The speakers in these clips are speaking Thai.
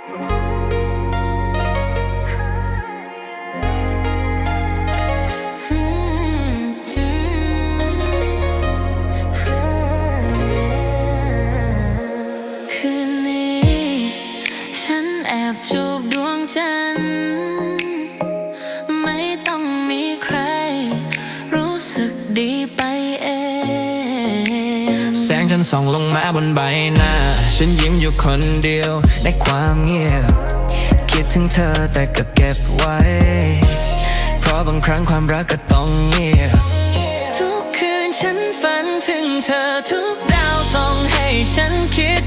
คืนนี้ ฉันแอบจูบดวงจันทร์ นส่องลงมาบนใบหน้า ฉันยิ้มอยู่คนเดียวในความเงียบ คิดถึงเธอแต่ก็เก็บไว้ เพราะบางครั้งความรักก็ต้องเงียบ ทุกคืนฉันฝันถึงเธอทุกดาวส่องให้ฉันคิด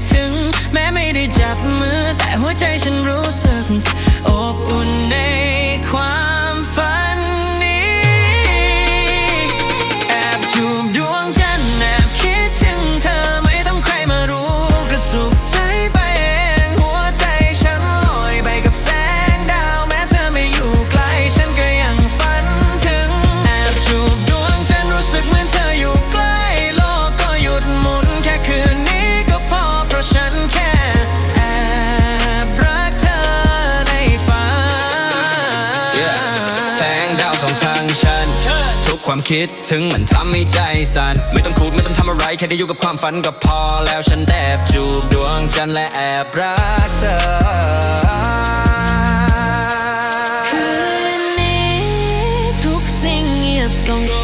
คิดถึงมันทำให้ใจสั่นไม่ต้องพูดไม่ต้องทำอะไรแค่ได้อยู่กับความฝันก็พอแล้วฉันแอบจูบดวงจันทร์และแอบรักเธอคืนนี้ทุกสิ่งเงียบสงบ